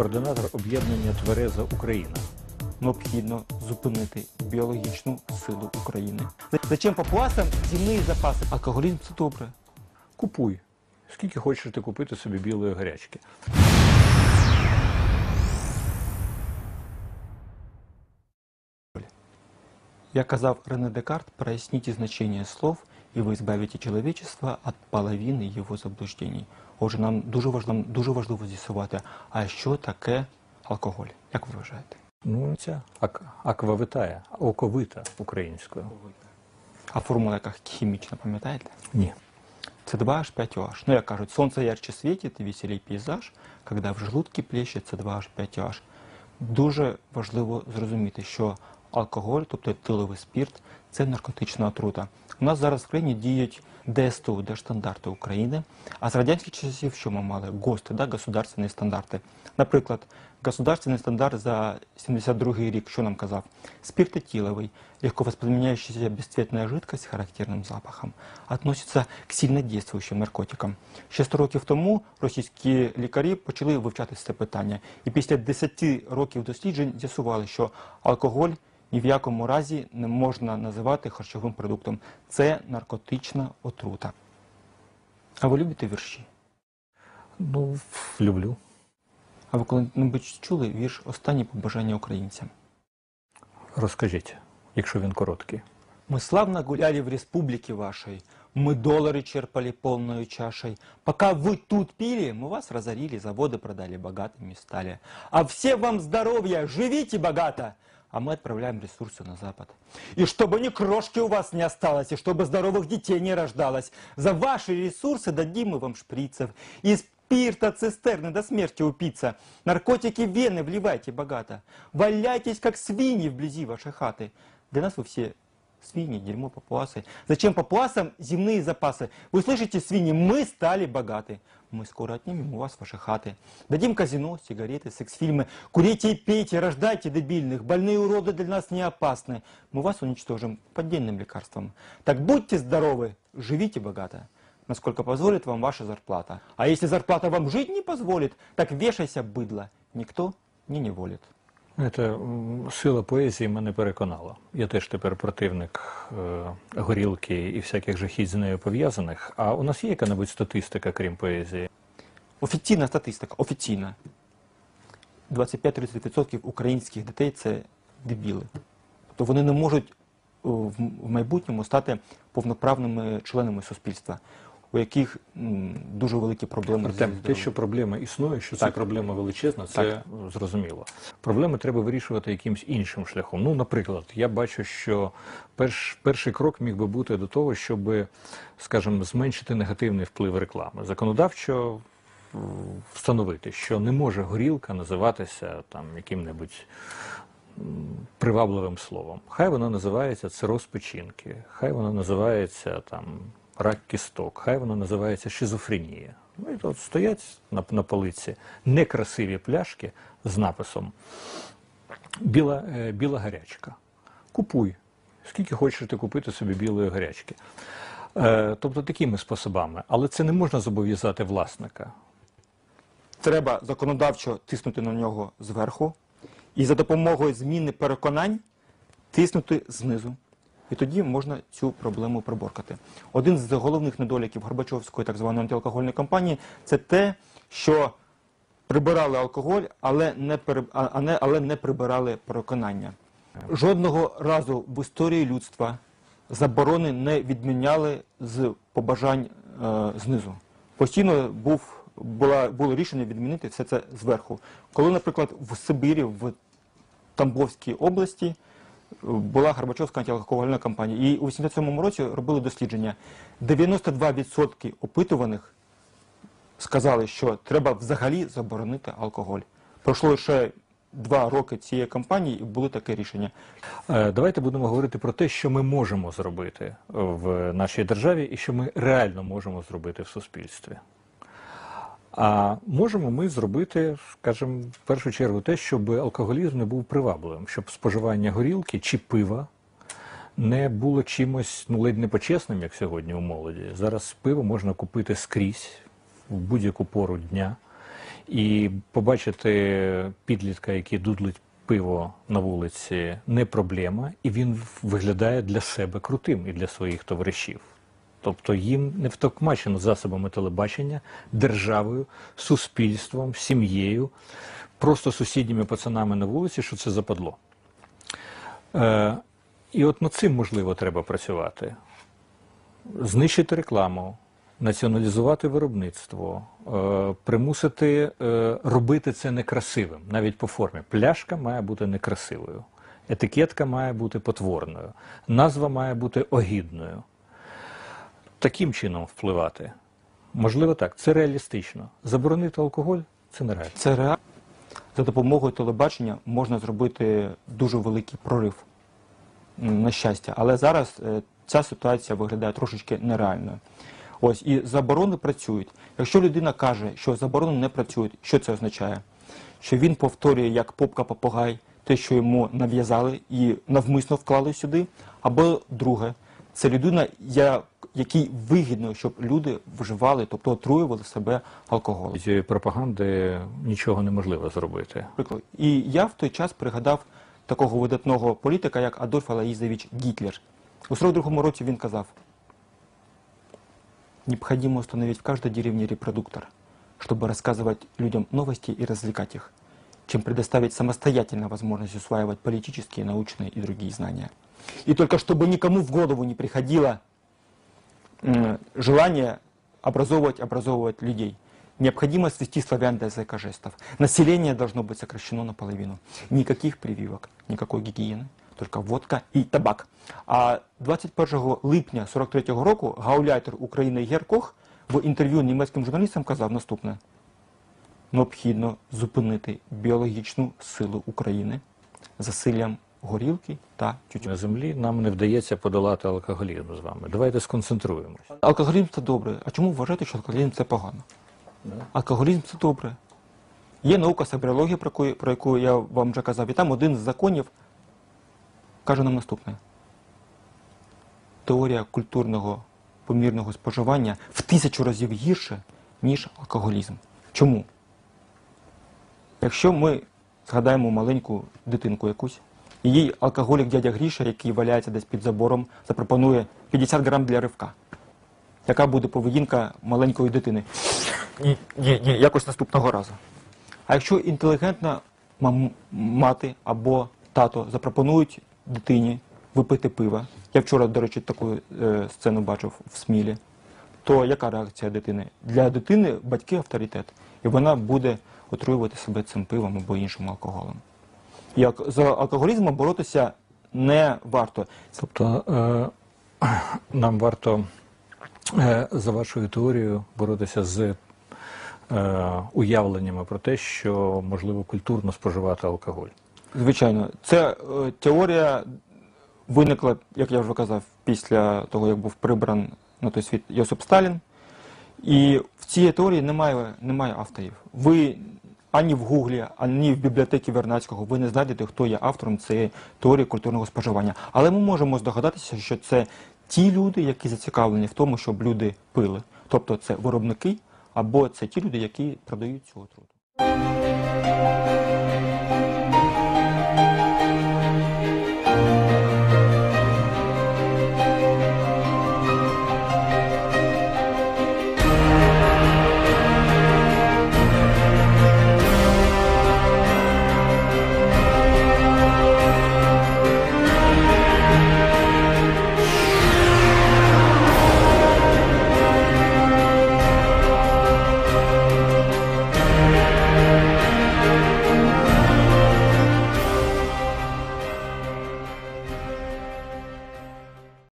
координатор об'єднання Твереза Україна. Необхідно зупинити біологічну силу України. Зачем папуасам земні запаси? Алкоголізм це добре. Купуй. Скільки хочеш ти купити собі білої гарячки. Я казав Рене Декарт, проясните значение слов, і ви збавите чоловічество від половини його заблуждень. Отже, нам дуже важливо, дуже важливо з'ясувати, а що таке алкоголь? Як ви вважаєте? Ну, ця ак- аквавитая, оковита українською. А формула яка хімічна, пам'ятаєте? Ні. Це 2H5OH. Ну, як кажуть, сонце ярче світить, веселій пейзаж, коли в желудці плещет це 2H5OH. Дуже важливо зрозуміти, що алкоголь, тобто етиловий спірт, це наркотична отрута. У нас зараз в країні діють ДСТУ, Держстандарти України, а з радянських часів що ми мали? ГОСТи, да, государственні стандарти. Наприклад, государственний стандарт за 72 рік, що нам казав? Спирт этиловый, легко воспламеняющаяся бесцветная жидкость с характерным запахом, относится к сильнодействующим наркотикам. Ще 100 років тому російські лікарі почали вивчати це питання. І після 10 років досліджень з'ясували, що алкоголь ні в якому разі не можна називати харчовим продуктом. Це наркотична отрута. А ви любите вірші? Ну, люблю. А ви коли-небудь чули вірш Останні побажання українцям? Розкажіть, якщо він короткий. Мы славно гуляли в республике вашей, мы доллары черпали полной чашей. Пока вы тут пили, мы вас разорили, заводы продали, богатыми стали. А все вам здоровья, живите богато! А мы отправляем ресурсы на Запад. И чтобы ни крошки у вас не осталось, и чтобы здоровых детей не рождалось, за ваши ресурсы дадим мы вам шприцев. Из спирта цистерны до смерти упиться. Наркотики вены вливайте богато. Валяйтесь, как свиньи вблизи вашей хаты. Для нас вы все свиньи, дерьмо, папуасы. Зачем папуасам земные запасы? Вы слышите, свиньи, мы стали богаты. Мы скоро отнимем у вас ваши хаты. Дадим казино, сигареты, секс-фильмы. Курите и пейте, рождайте дебильных. Больные уроды для нас не опасны. Мы вас уничтожим поддельным лекарством. Так будьте здоровы, живите богато. Насколько позволит вам ваша зарплата. А если зарплата вам жить не позволит, так вешайся, быдло. Никто не неволит. Знаєте, сила поезії мене переконала. Я теж тепер противник е, горілки і всяких жахіть з нею пов'язаних. А у нас є яка-небудь статистика, крім поезії? Офіційна статистика, офіційна. 25-30% українських дітей це дебіли. Тобто вони не можуть в в майбутньому стати повноправними членами суспільства, у яких м, дуже великі проблеми Артем, те, здоров'ям. що проблема існує, що це Так. проблема величезна, це зрозуміло. Проблеми треба вирішувати якимось іншим шляхом. Ну, наприклад, я бачу, що перш, перший крок міг би бути до того, щоб, скажімо, зменшити негативний вплив реклами. Законодавчо м, встановити, що не може горілка називатися там яким-небудь привабливим словом. Хай вона називається цироз печінки, хай вона називається там рак кісток, хай вона називається шизофренія. Ну і тут стоять на, на полиці некрасиві пляшки з написом Біла, е, біла гарячка. Купуй. Скільки хочеш ти купити собі білої гарячки. Е, тобто такими способами. Але це не можна зобов'язати власника. Треба законодавчо тиснути на нього зверху і за допомогою зміни переконань тиснути знизу. І тоді можна цю проблему приборкати. Один з головних недоліків Горбачовської так званої антиалкогольної кампанії це те, що прибирали алкоголь, але не, пере- а- не, але не прибирали переконання. Жодного разу в історії людства заборони не відміняли з побажань е, знизу. Постійно був, була, було рішення відмінити все це зверху. Коли, наприклад, в Сибірі, в Тамбовській області була Горбачовська антиалкогольна кампанія. І у 87-му році робили дослідження. 92% опитуваних сказали, що треба взагалі заборонити алкоголь. Пройшло лише два роки цієї кампанії і було таке рішення. Е, Давайте будемо говорити про те, що ми можемо зробити в нашій державі і що ми реально можемо зробити в суспільстві. А можемо ми зробити, скажімо, в першу чергу те, щоб алкоголізм не був привабливим, щоб споживання горілки чи пива не було чимось ну, ледь не почесним, як сьогодні у молоді. Зараз пиво можна купити скрізь в будь-яку пору дня. І побачити підлітка, який дудлить пиво на вулиці, не проблема, і він виглядає для себе крутим і для своїх товаришів. Тобто їм не втокмачено засобами телебачення, державою, суспільством, сім'єю, просто сусідніми пацанами на вулиці, що це западло. Е, і от над цим можливо треба працювати. Знищити рекламу, націоналізувати виробництво, е, примусити е, робити це некрасивим, навіть по формі. Пляшка має бути некрасивою, етикетка має бути потворною, назва має бути огідною. Таким чином впливати. Можливо, так, це реалістично. Заборонити алкоголь це нереально. Це реально. За допомогою телебачення можна зробити дуже великий прорив на щастя. Але зараз е, ця ситуація виглядає трошечки нереальною. Ось і заборони працюють. Якщо людина каже, що заборони не працюють, що це означає? Що він повторює як попка попугай те, що йому нав'язали і навмисно вклали сюди. Або друге, це людина, я, якій вигідно, щоб люди вживали, тобто отруювали себе алкоголем. З цієї пропаганди нічого неможливо зробити. Приклад. І я в той час пригадав такого видатного політика, як Адольф Алаїзович Гітлер. У 42-му році він казав, необходимо установить в каждой деревне репродуктор, чтобы рассказывать людям новости и развлекать их, чем предоставить самостоятельно возможность усваивать политические, научные и другие знания. И только чтобы никому в голову не приходило м, желание образовывать, образовывать людей. Необходимо свести славян до языка жестов. Население должно быть сокращено наполовину. Никаких прививок, никакой гигиены, только водка і табак. А 21 липня 43-го року гауляйтер України Гер Кох в інтерв'ю німецьким журналістам казав наступне. Необхідно зупинити біологічну силу України засиллям горілки та тютюну. На землі нам не вдається подолати алкоголізм з вами. Давайте сконцентруємось. Алкоголізм це добре. А чому вважаєте, що алкоголізм це погано? Алкоголізм це добре. Є наука сабріологія, про яку, про яку я вам вже казав, і там один з законів каже нам наступне. Теорія культурного помірного споживання в тисячу разів гірше, ніж алкоголізм. Чому? Якщо ми згадаємо маленьку дитинку якусь, їй алкоголік дядя Гріша, який валяється десь під забором, запропонує 50 грам для ривка. Яка буде поведінка маленької дитини? Ні, ні, ні, якось наступного разу. А якщо інтелігентна мати або тато запропонують дитині випити пива, я вчора, до речі, таку е, сцену бачив в Смілі, то яка реакція дитини? Для дитини батьки авторитет, і вона буде отруювати себе цим пивом або іншим алкоголем. І з алкоголізмом боротися не варто. Тобто е, нам варто е, за вашою теорією боротися з е, уявленнями про те, що можливо культурно споживати алкоголь. Звичайно, це е, теорія виникла, як я вже казав, після того, як був прибран на той світ Йосип Сталін. І в цій теорії немає, немає авторів. Ви ані в Гуглі, ані в бібліотеці Вернацького ви не знайдете, хто є автором цієї теорії культурного споживання. Але ми можемо здогадатися, що це ті люди, які зацікавлені в тому, щоб люди пили. Тобто це виробники або це ті люди, які продають цю отруту.